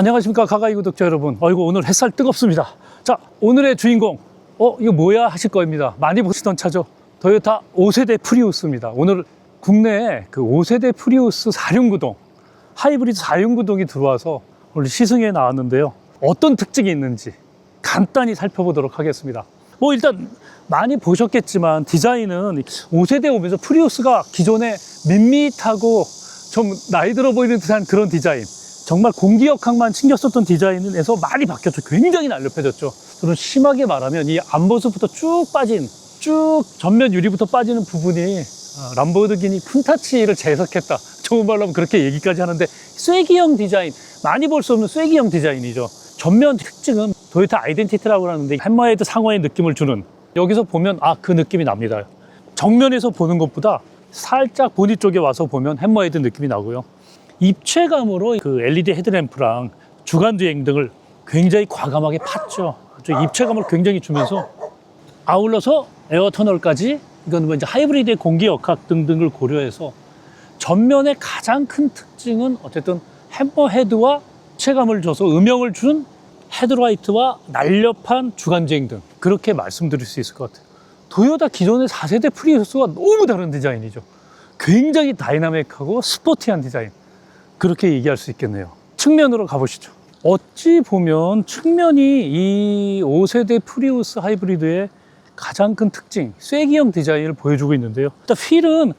안녕하십니까 가가이 구독자 여러분. 어이구 오늘 햇살 뜨겁습니다. 자 오늘의 주인공. 어 이거 뭐야 하실 겁니다. 많이 보시던 차죠? 토요타 5세대 프리우스입니다. 오늘 국내에 그 5세대 프리우스 4륜구동 하이브리드 4륜구동이 들어와서 오늘 시승에 나왔는데요. 어떤 특징이 있는지 간단히 살펴보도록 하겠습니다. 뭐 일단 많이 보셨겠지만 디자인은 5세대 오면서 프리우스가 기존에 밋밋하고 좀 나이 들어 보이는 듯한 그런 디자인 정말 공기역학만 신경 썼던 디자인에서 많이 바뀌었죠. 굉장히 날렵해졌죠. 저는 심하게 말하면 이 앞모습부터 쭉 빠진, 쭉 전면 유리부터 빠지는 부분이 아, 람보르기니 쿤타치를 재해석했다. 좋은 말로 하면 그렇게 얘기까지 하는데 쐐기형 디자인, 많이 볼 수 없는 쐐기형 디자인이죠. 전면 특징은 도요타 아이덴티티라고 하는데 햄머헤드 상어의 느낌을 주는 여기서 보면 아 그 느낌이 납니다. 정면에서 보는 것보다 살짝 보디 쪽에 와서 보면 햄머헤드 느낌이 나고요. 입체감으로 그 LED 헤드램프랑 주간 주행 등을 굉장히 과감하게 팠죠. 저 입체감을 굉장히 주면서 아울러서 에어 터널까지 이건 뭐 이제 하이브리드의 공기 역학 등등을 고려해서 전면의 가장 큰 특징은 어쨌든 햄버 헤드와 체감을 줘서 음영을 준 헤드라이트와 날렵한 주간 주행 등 그렇게 말씀드릴 수 있을 것 같아요. 도요타 기존의 4세대 프리우스와 너무 다른 디자인이죠. 굉장히 다이나믹하고 스포티한 디자인. 그렇게 얘기할 수 있겠네요. 측면으로 가보시죠. 어찌 보면 측면이 이 5세대 프리우스 하이브리드의 가장 큰 특징, 쐐기형 디자인을 보여주고 있는데요. 일단 휠은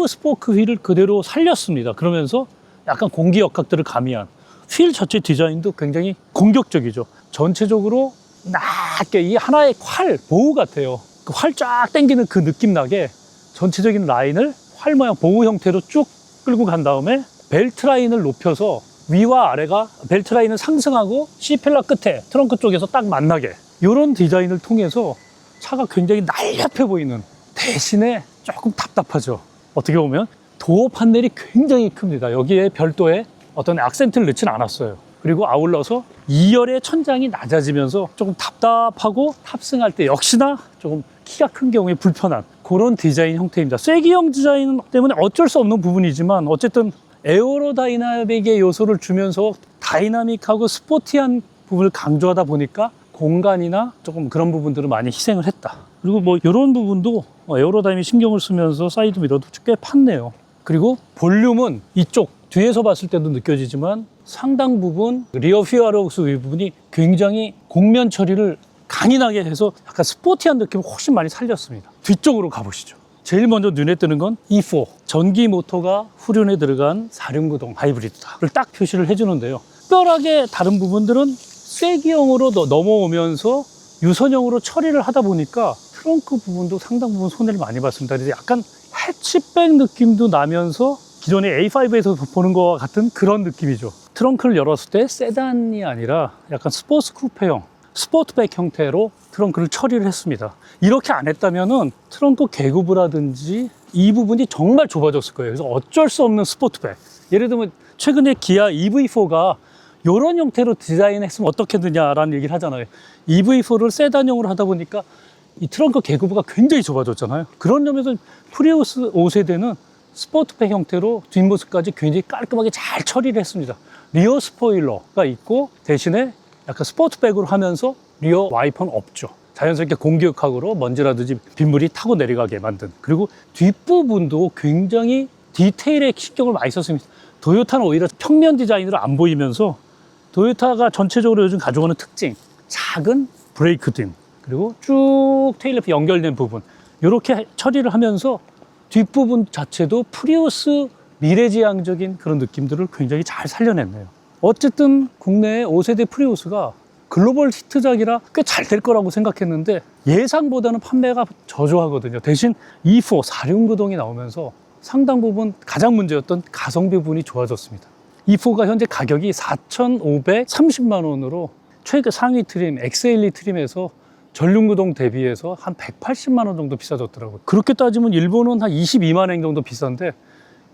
5 스포크 휠을 그대로 살렸습니다. 그러면서 약간 공기 역학들을 가미한 휠 자체 디자인도 굉장히 공격적이죠. 전체적으로 낮게 이 하나의 활, 보호 같아요. 그 활 쫙 당기는 그 느낌 나게 전체적인 라인을 활 모양 보호 형태로 쭉 끌고 간 다음에 벨트 라인을 높여서 위와 아래가 벨트 라인을 상승하고 C펠라 끝에 트렁크 쪽에서 딱 만나게 이런 디자인을 통해서 차가 굉장히 날렵해 보이는 대신에 조금 답답하죠. 어떻게 보면 도어 판넬이 굉장히 큽니다. 여기에 별도의 어떤 악센트를 넣지는 않았어요. 그리고 아울러서 2열의 천장이 낮아지면서 조금 답답하고 탑승할 때 역시나 조금 키가 큰 경우에 불편한 그런 디자인 형태입니다. 쐐기형 디자인 때문에 어쩔 수 없는 부분이지만 어쨌든 에어로다이나믹의 요소를 주면서 다이나믹하고 스포티한 부분을 강조하다 보니까 공간이나 조금 그런 부분들을 많이 희생을 했다. 그리고 뭐 이런 부분도 에어로다이나믹 신경을 쓰면서 사이드 미러도 꽤 팠네요. 그리고 볼륨은 이쪽 뒤에서 봤을 때도 느껴지지만 상당 부분 리어 휘어럭스 부분이 굉장히 곡면 처리를 강인하게 해서 약간 스포티한 느낌을 훨씬 많이 살렸습니다. 뒤쪽으로 가보시죠. 제일 먼저 눈에 뜨는 건 E4 전기 모터가 후륜에 들어간 4륜구동 하이브리드다를 딱 표시를 해주는데요. 특별하게 다른 부분들은 쐐기형으로 더 넘어오면서 유선형으로 처리를 하다 보니까 트렁크 부분도 상당 부분 손해를 많이 봤습니다. 그래서 약간 해치백 느낌도 나면서 기존의 A5에서 보는 것과 같은 그런 느낌이죠. 트렁크를 열었을 때 세단이 아니라 약간 스포츠 쿠페형, 스포트백 형태로 트렁크를 처리를 했습니다. 이렇게 안 했다면은 트렁크 계급이라든지 이 부분이 정말 좁아졌을 거예요. 그래서 어쩔 수 없는 스포트백. 예를 들면 최근에 기아 EV4가 이런 형태로 디자인했으면 어떻겠느냐라는 얘기를 하잖아요. EV4를 세단형으로 하다 보니까 이 트렁크 계급부가 굉장히 좁아졌잖아요. 그런 점에서 프리우스 5세대는 스포트백 형태로 뒷모습까지 굉장히 깔끔하게 잘 처리를 했습니다. 리어 스포일러가 있고 대신에 약간 스포트백으로 하면서 리어 와이퍼는 없죠. 자연스럽게 공기역학으로 먼지라든지 빗물이 타고 내려가게 만든 그리고 뒷부분도 굉장히 디테일에 신경을 많이 썼습니다. 도요타는 오히려 평면 디자인으로 안 보이면서 도요타가 전체적으로 요즘 가져오는 특징 작은 브레이크 등 그리고 쭉 테일램프 연결된 부분 이렇게 처리를 하면서 뒷부분 자체도 프리우스 미래지향적인 그런 느낌들을 굉장히 잘 살려냈네요. 어쨌든 국내의 5세대 프리우스가 글로벌 히트작이라 꽤 잘 될 거라고 생각했는데 예상보다는 판매가 저조하거든요. 대신 E4 4륜구동이 나오면서 상당 부분 가장 문제였던 가성비 부분이 좋아졌습니다. E4가 현재 가격이 4,530만 원으로 최근 상위 트림, XLE 트림에서 전륜구동 대비해서 한 180만 원 정도 비싸졌더라고요. 그렇게 따지면 일본은 한 22만 원 정도 비싼데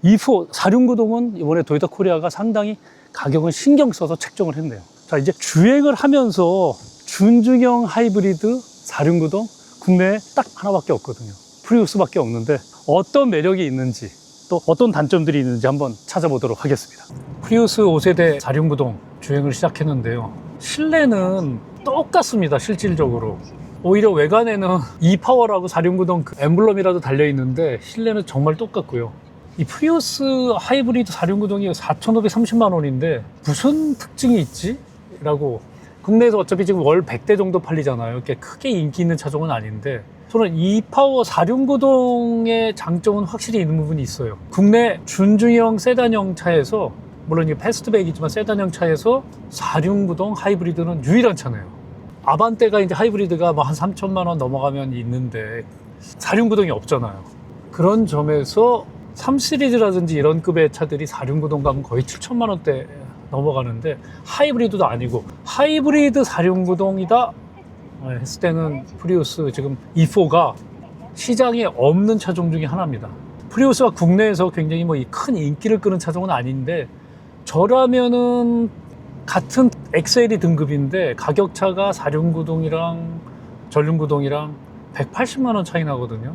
E4 4륜구동은 이번에 도요타 코리아가 상당히 가격을 신경 써서 책정을 했네요. 자, 이제 주행을 하면서 준중형 하이브리드 4륜구동 국내에 딱 하나밖에 없거든요. 프리우스밖에 없는데 어떤 매력이 있는지 또 어떤 단점들이 있는지 한번 찾아보도록 하겠습니다. 프리우스 5세대 4륜구동 주행을 시작했는데요. 실내는 똑같습니다, 실질적으로. 오히려 외관에는 이파워라고 4륜구동 그 엠블럼이라도 달려있는데 실내는 정말 똑같고요. 이 프리우스 하이브리드 4륜구동이 4,530만 원인데 무슨 특징이 있지? 라고 국내에서 어차피 지금 월 100대 정도 팔리잖아요. 이렇게 크게 인기 있는 차종은 아닌데 저는 이 파워 4륜구동의 장점은 확실히 있는 부분이 있어요. 국내 준중형 세단형 차에서 물론 이게 패스트백이지만 세단형 차에서 4륜구동 하이브리드는 유일한 차네요. 아반떼가 이제 하이브리드가 뭐 한 3천만 원 넘어가면 있는데 4륜구동이 없잖아요. 그런 점에서 3 시리즈라든지 이런 급의 차들이 4륜구동 가면 거의 7천만 원대 넘어가는데 하이브리드도 아니고 하이브리드 4륜구동이다 했을 때는 프리우스 지금 E4가 시장에 없는 차종 중에 하나입니다. 프리우스가 국내에서 굉장히 뭐 큰 인기를 끄는 차종은 아닌데 저라면은 같은 엑셀이 등급인데 가격 차가 4륜구동이랑 전륜구동이랑 180만 원 차이 나거든요.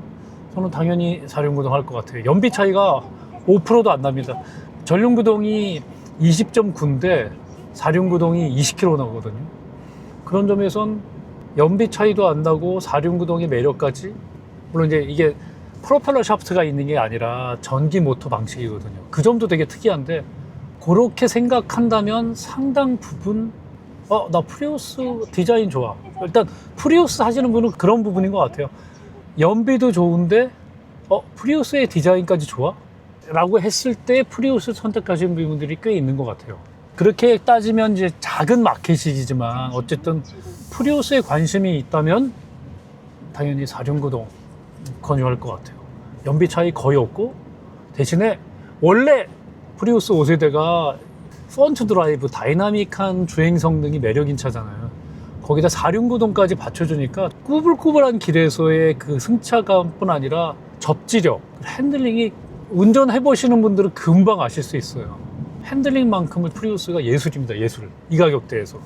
저는 당연히 4륜구동 할 것 같아요. 연비 차이가 5%도 안 납니다. 전륜구동이 20.9인데 4륜구동이 20km 나거든요. 그런 점에선 연비 차이도 안 나고 4륜구동의 매력까지 물론 이제 이게 프로펠러 샤프트가 있는 게 아니라 전기 모터 방식이거든요. 그 점도 되게 특이한데 그렇게 생각한다면 상당 부분 어, 나 프리우스 디자인 좋아. 일단 프리우스 하시는 분은 그런 부분인 것 같아요. 연비도 좋은데 어, 프리우스의 디자인까지 좋아? 라고 했을 때 프리우스 선택하시는 분들이 꽤 있는 것 같아요. 그렇게 따지면 이제 작은 마켓이지만 어쨌든 프리우스에 관심이 있다면 당연히 4륜구동 권유할 것 같아요. 연비 차이 거의 없고 대신에 원래 프리우스 5세대가 펀트 드라이브 다이나믹한 주행 성능이 매력인 차잖아요. 거기다 4륜구동까지 받쳐주니까 꾸불꾸불한 길에서의 그 승차감뿐 아니라 접지력, 핸들링이 운전해 보시는 분들은 금방 아실 수 있어요. 핸들링만큼은 프리우스가 예술입니다. 예술. 이 가격대에서.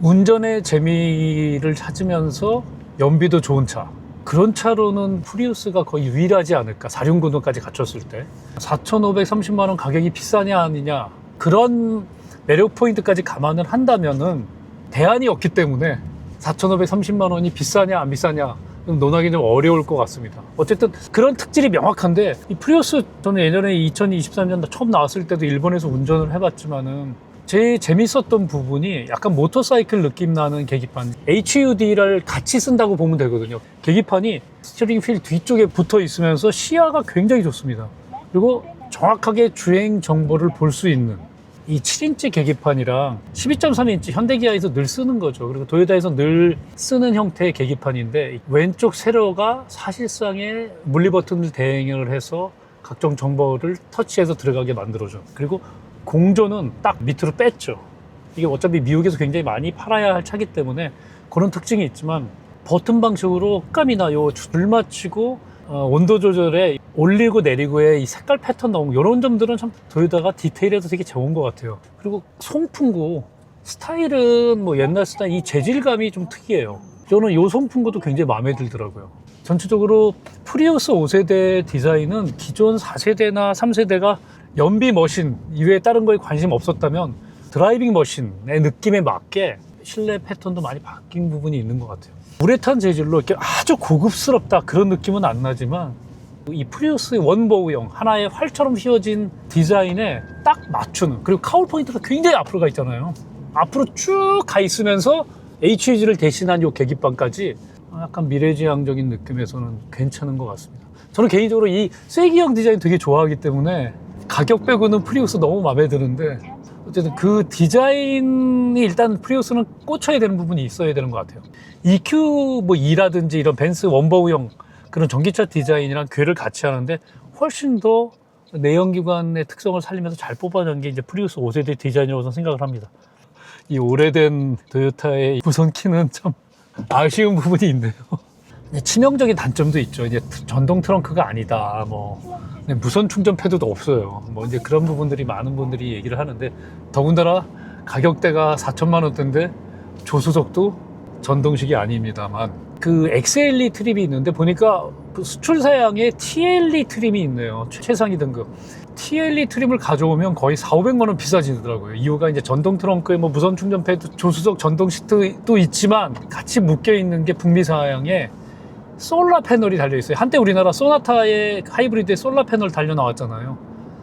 운전의 재미를 찾으면서 연비도 좋은 차. 그런 차로는 프리우스가 거의 유일하지 않을까. 4륜구동까지 갖췄을 때. 4,530만 원 가격이 비싸냐 아니냐. 그런 매력 포인트까지 감안을 한다면은 대안이 없기 때문에 4,530만 원이 비싸냐 안 비싸냐 논하기 좀 어려울 것 같습니다. 어쨌든 그런 특질이 명확한데 이 프리우스 저는 예전에 2023년 처음 나왔을 때도 일본에서 운전을 해봤지만은 제일 재밌었던 부분이 약간 모터사이클 느낌 나는 계기판 HUD를 같이 쓴다고 보면 되거든요. 계기판이 스티어링 휠 뒤쪽에 붙어 있으면서 시야가 굉장히 좋습니다. 그리고 정확하게 주행 정보를 볼 수 있는 이 7인치 계기판이랑 12.3인치 현대기아에서 늘 쓰는 거죠. 그리고 도요타에서 늘 쓰는 형태의 계기판인데 왼쪽 세로가 사실상의 물리 버튼을 대행을 해서 각종 정보를 터치해서 들어가게 만들어줘. 그리고 공조는 딱 밑으로 뺐죠. 이게 어차피 미국에서 굉장히 많이 팔아야 할 차기 때문에 그런 특징이 있지만 버튼 방식으로 흑감이나 요 줄 맞추고 어, 온도 조절에 올리고 내리고의 이 색깔 패턴 나오고 이런 점들은 참 도요타가 디테일에서 되게 좋은 것 같아요. 그리고 송풍구 스타일은 뭐 옛날 스타일 이 재질감이 좀 특이해요. 저는 이 송풍구도 굉장히 마음에 들더라고요. 전체적으로 프리우스 5세대 디자인은 기존 4세대나 3세대가 연비 머신 이외에 다른 거에 관심 없었다면 드라이빙 머신의 느낌에 맞게 실내 패턴도 많이 바뀐 부분이 있는 것 같아요. 우레탄 재질로 이렇게 아주 고급스럽다 그런 느낌은 안 나지만 이 프리우스의 원보우형 하나의 활처럼 휘어진 디자인에 딱 맞추는 그리고 카울 포인트가 굉장히 앞으로 가 있잖아요. 앞으로 쭉 가 있으면서 HUG를 대신한 이 계기판까지 약간 미래지향적인 느낌에서는 괜찮은 것 같습니다. 저는 개인적으로 이 쐐기형 디자인 되게 좋아하기 때문에 가격 빼고는 프리우스 너무 마음에 드는데 어쨌든 그 디자인이 일단 프리우스는 꽂혀야 되는 부분이 있어야 되는 것 같아요. EQ 뭐 2라든지 이런 벤츠 원버우형 그런 전기차 디자인이랑 궤를 같이 하는데 훨씬 더 내연기관의 특성을 살리면서 잘 뽑아낸 게 이제 프리우스 5세대 디자인이라고 생각을 합니다. 이 오래된 도요타의 무선 키는 참 아쉬운 부분이 있네요. 네, 치명적인 단점도 있죠. 이제 전동 트렁크가 아니다. 뭐 네, 무선 충전 패드도 없어요. 뭐 이제 그런 부분들이 많은 분들이 얘기를 하는데 더군다나 가격대가 4천만 원대인데 조수석도 전동식이 아닙니다만 그 XLE 트림이 있는데 보니까 그 수출 사양에 TLE 트림이 있네요. 최상위 등급. TLE 트림을 가져오면 거의 4, 500만 원 비싸지더라고요. 이유가 이제 전동 트렁크에 뭐 무선 충전 패드, 조수석 전동 시트도 있지만 같이 묶여 있는 게 북미 사양에 솔라 패널이 달려 있어요. 한때 우리나라 소나타의 하이브리드에 솔라 패널 달려 나왔잖아요.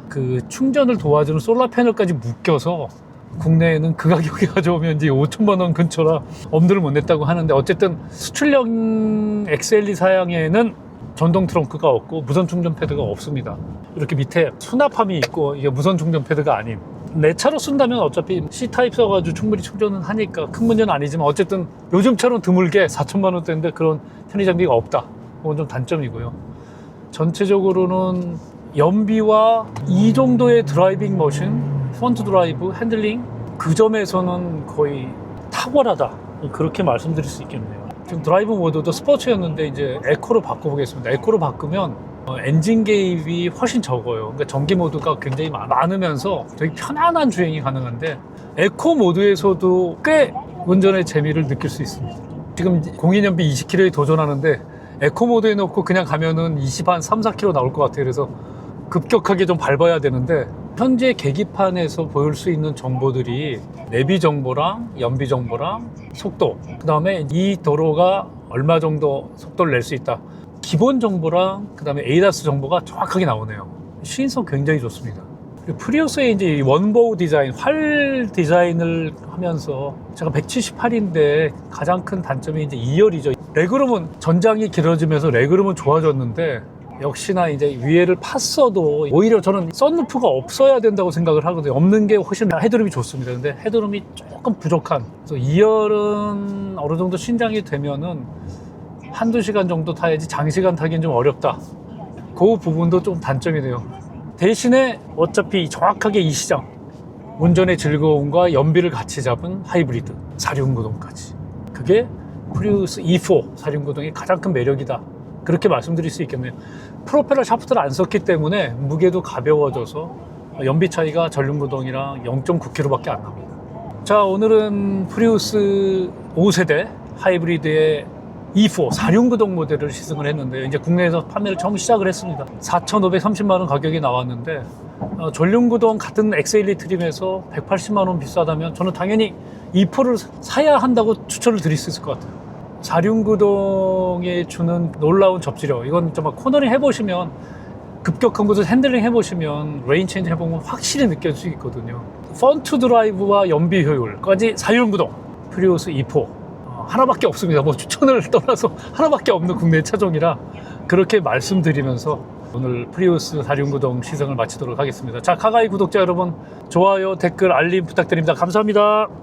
그 충전을 도와주는 솔라 패널까지 묶여서 국내에는 그 가격에 가져오면 이제 5천만 원 근처라 엄두를 못 냈다고 하는데 어쨌든 수출형 XLE 사양에는 전동 트렁크가 없고 무선 충전 패드가 없습니다. 이렇게 밑에 수납함이 있고 이게 무선 충전 패드가 아닌 내 차로 쓴다면 어차피 C 타입 써가지고 충분히 충전은 하니까 큰 문제는 아니지만 어쨌든 요즘처럼 드물게 4천만 원대인데 그런 편의 장비가 없다. 그건 좀 단점이고요. 전체적으로는 연비와 이 정도의 드라이빙 머신, 프론트 드라이브, 핸들링 그 점에서는 거의 탁월하다. 그렇게 말씀드릴 수 있겠네요. 지금 드라이브 모드도 스포츠였는데 이제 에코로 바꿔보겠습니다. 에코로 바꾸면 어, 엔진 개입이 훨씬 적어요. 그러니까 전기 모드가 굉장히 많- 많으면서 되게 편안한 주행이 가능한데 에코 모드에서도 꽤 운전의 재미를 느낄 수 있습니다. 지금 공인연비 20km에 도전하는데 에코 모드에 놓고 그냥 가면은 20 한 3, 4km 나올 것 같아요. 그래서 급격하게 좀 밟아야 되는데 현재 계기판에서 보일 수 있는 정보들이 내비 정보랑 연비 정보랑 속도 그 다음에 이 도로가 얼마 정도 속도를 낼 수 있다 기본 정보랑 그 다음에 에이다스 정보가 정확하게 나오네요 시인성 굉장히 좋습니다 프리우스의 이제 이 원보우 디자인 활 디자인을 하면서 제가 178인데 가장 큰 단점이 이제 2열이죠 레그룸은 전장이 길어지면서 레그룸은 좋아졌는데 역시나 이제 위에를 팠어도 오히려 저는 썬루프가 없어야 된다고 생각을 하거든요. 없는 게 훨씬 헤드룸이 좋습니다. 근데 헤드룸이 조금 부족한. 그래서 2열은 어느 정도 신장이 되면은 한두 시간 정도 타야지 장시간 타기는 좀 어렵다. 그 부분도 좀 단점이네요. 대신에 어차피 정확하게 이 시장 운전의 즐거움과 연비를 같이 잡은 하이브리드 사륜구동까지 그게 프리우스 E4 사륜구동의 가장 큰 매력이다 그렇게 말씀드릴 수 있겠네요 프로펠러 샤프트를 안 썼기 때문에 무게도 가벼워져서 연비 차이가 전륜구동이랑 0.9km밖에 안 납니다 자 오늘은 프리우스 5세대 하이브리드의 E4 사륜구동 모델을 시승을 했는데 이제 국내에서 판매를 처음 시작을 했습니다. 4,530만 원 가격이 나왔는데 어, 전륜구동 같은 XLE 트림에서 180만 원 비싸다면 저는 당연히 E4를 사야 한다고 추천을 드릴 수 있을 것 같아요. 사륜구동에 주는 놀라운 접지력 이건 정말 코너링 해보시면 급격한 곳을 핸들링 해보시면 레인 체인지 해보면 확실히 느껴질 수 있거든요. 펀트 드라이브와 연비 효율까지 사륜구동 프리우스 E4 어, 하나밖에 없습니다. 뭐 추천을 떠나서 하나밖에 없는 국내 차종이라 그렇게 말씀드리면서 오늘 프리우스 사륜구동 시승을 마치도록 하겠습니다. 자 카가이 구독자 여러분 좋아요 댓글 알림 부탁드립니다. 감사합니다